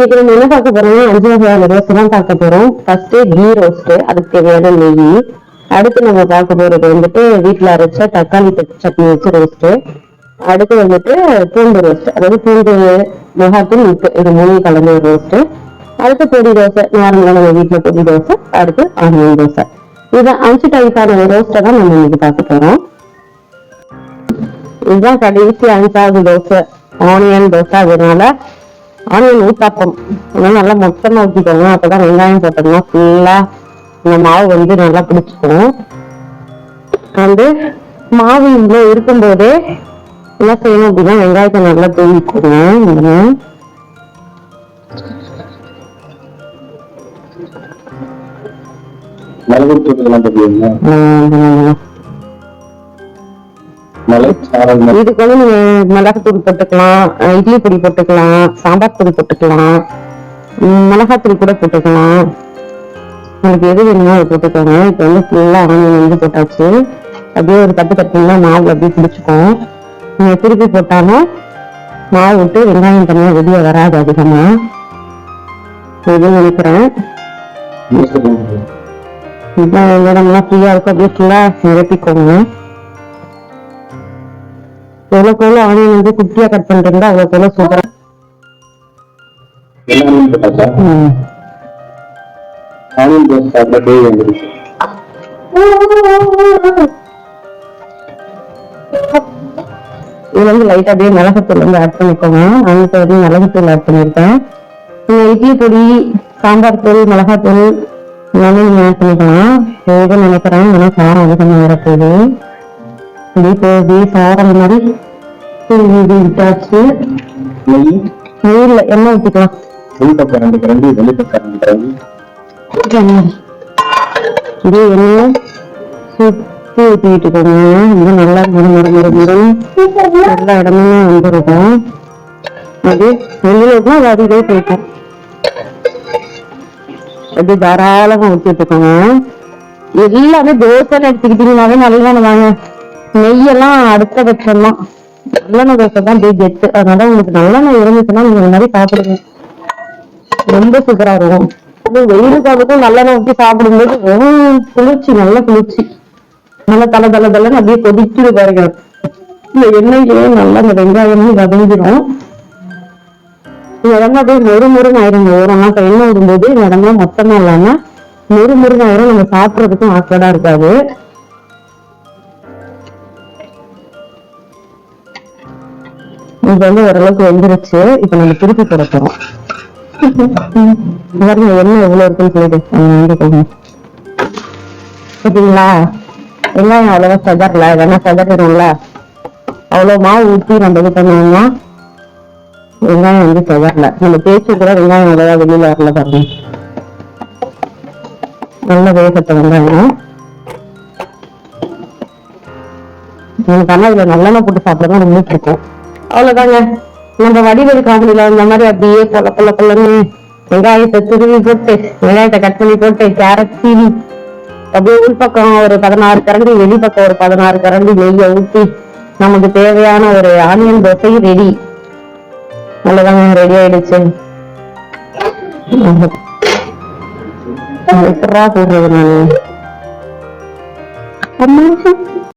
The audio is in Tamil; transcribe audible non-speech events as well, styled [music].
இன்னைக்கு நம்ம என்ன பார்க்க போறோம்னா அஞ்சு வகையான ரோஸ் தான் பார்க்க போறோம். ஃபர்ஸ்ட் கீ ரோஸ்ட் அதுக்கு தேவையான நெய். அடுத்து நம்ம பார்க்க போறது வந்துட்டு வீட்டுல அரைச்ச தக்காளி சட்னி வச்சு ரோஸ்ட் அடுத்து வந்துட்டு பூண்டு ரோஸ்ட் அதாவது பூண்டு மிளகாத்தூள் உப்பு. இது மூணு கலந்து ஒரு ரோஸ்ட் அடுத்து பொடி தோசை நார்மலாக நம்ம வீட்ல பொடி தோசை அடுத்து ஆனியன் தோசை. இது அஞ்சு டைப்பான ரோஸ்ட்டை தான் நம்ம இன்னைக்கு பார்க்க போறோம். இதுதான் கடைசி அஞ்சாவது தோசை ஆனியன் தோசை. அதனால ஆனியன் ஊத்தாப்பம் அதனால நல்லா மொத்தமா ஊற்றிக்கோங்க அப்பதான் வெங்காயம் போட்டோம்னா ஃபுல்லா இந்த மாவு வந்து நல்லா பிடிச்சிக்கும். வந்து மாவு இவ்வளோ இருக்கும்போதே என்ன செய்யணும் அப்படின்னா வெங்காயத்தை நல்லா தூவிக்கோங்க. மிளகு இதுக்கு வந்து நீங்க மிளகாத்தூள் போட்டுக்கலாம் இட்லி பொடி போட்டுக்கலாம் சாம்பார் பொடி போட்டுக்கலாம் மிளகாத்தூள் கூட போட்டுக்கலாம். உங்களுக்கு எது வேணுமோ அதை போட்டுக்கோங்க. இப்போ வந்து ஃபுல்லா ஆனியன் வந்து போட்டாச்சு. அப்படியே ஒரு தட்டு தட்டிங்கன்னா மாவு அப்படியே பிடிச்சிக்கும் நீங்க திருப்பி போட்டாலும் மாவு விட்டு வெங்காயம் தனியாக வெளியே வராது அதிகமா. இது நினைக்கிறேன். இப்போ இடம்லாம் ஃப்ரீயா இருக்கும். அப்படியே ஃபுல்லா நிரப்பிக்கோங்க. எவ்வளோக்கு எவ்வளோ ஆனியன் வந்து குட்டியா கட் பண்றீங்களோ அவ்வளோக்கு எவ்வளோ சூப்பரா எல்லாமே போட்டாச்சா ம். ஆனியன் தோசை சாப்பிட பேய் வந்துருச்சு. இது வந்து லைட்டா அப்படியே மிளகுத்தூள் வந்து ஆட் பண்ணிக்கோங்க. நான் இப்போ வந்து மிளகுத்தூள் ஆட் பண்ணியிருக்கேன். நீங்க இட்லி பொடி சாம்பார் தூள் மிளகாத்தூள் எல்லாமே நீங்க ஆட் பண்ணிக்கலாம். போதும் நினைக்கிறேன் ஏன்னா காரம் அதிகமாக வரப்போகுது. போகுது சாரம் மாதிரி இது விட்டாச்சு. நெய் நெய்யில் எண்ணெய் ஊற்றிக்கலாம் உள்பக்கம் ரெண்டு கரண்டி வெளிப்பக்கம் ரெண்டு கரண்டி. இதே எண்ணெய் சுத்தி ஊற்றிட்டுக்கோங்க இது நல்லா முறு முறு முறு முறு எல்லா இடமுமே வந்துருக்கும். அது வெளியில அது அதிலே போயிட்டோம் அது தாராளமா ஊற்றிட்டுக்கோங்க எல்லாமே தோசைன்னு எடுத்துக்கிட்டீங்கன்னாவே நல்லெண்ணெய் வாங்க நெய்யெல்லாம் அடுத்த பட்சம் தான் நல்லெண்ணெய் தோசை தான் அப்படியே கெத்து அதனால உங்களுக்கு நல்லெண்ணெய் இருந்துச்சுன்னா நீங்க இந்த மாதிரி சாப்பிடுங்க. ரொம்ப சூப்பரா இருக்கும். வெயில் காலத்துக்கும் நல்லெண்ணெய் ஊற்றி சாப்பிடும்போது வெறும் குளிர்ச்சி நல்ல குளிர்ச்சி. நல்ல தலை தலை தலைன்னு அப்படியே கொதிக்குது பாருங்க. இந்த எண்ணெயிலேயே நல்லா இந்த வெங்காயமும் வதங்கிடும். இடம் இடம்லாம் அப்படியே மொறு மொறுன்னு ஆயிருங்க. ஒரு இப்ப எண்ணெய் விடும்போது இந்த இடம்லாம் மொத்தமா இல்லாம மொறு மொறுன்னு ஆயிரும். நம்ம சாப்பிடுறதுக்கும் ஆக்கடா இருக்காது. இது வந்து ஓரளவுக்கு வெந்துருச்சு. இப்ப நம்ம திருப்பி போட போறோம். [laughs] பாருங்க எண்ணெய் எவ்வளவு இருக்குன்னு சொல்லிட்டு சரிங்களா வெங்காயம் அவ்வளவா சதறல? வேணா சதறிடும்ல அவ்வளவு மாவு ஊற்றி நம்ம இது பண்ணோம்னா வெங்காயம் வந்து சதறல. நம்ம பேச்சு கூட வெங்காயம் அவ்வளவா வெளியில வரல பாருங்க. நல்ல வேகத்தை வெங்காயம். எனக்கு ஆனா இதுல நல்லெண்ணெய் போட்டு சாப்பிடதான் ரொம்ப பிடிக்கும் அவ்வளவுதாங்க. நம்ம வடிவேல் காமெடியில இந்த மாதிரி அப்படியே பொல பொல பொலன்னு வெங்காயத்தை துருவி போட்டு வெங்காயத்தை கட் பண்ணி போட்டு கேரட் சீவி அப்படியே உள் பக்கம் ஒரு பதினாறு கரண்டி வெளி பக்கம் ஒரு பதினாறு கரண்டி நெய்யை ஊற்றி நமக்கு தேவையான ஒரு ஆனியன் தோசை ரெடி நல்லதாங்க ரெடி ஆயிடுச்சு. எப்படா போடுறது நான்? அம்மா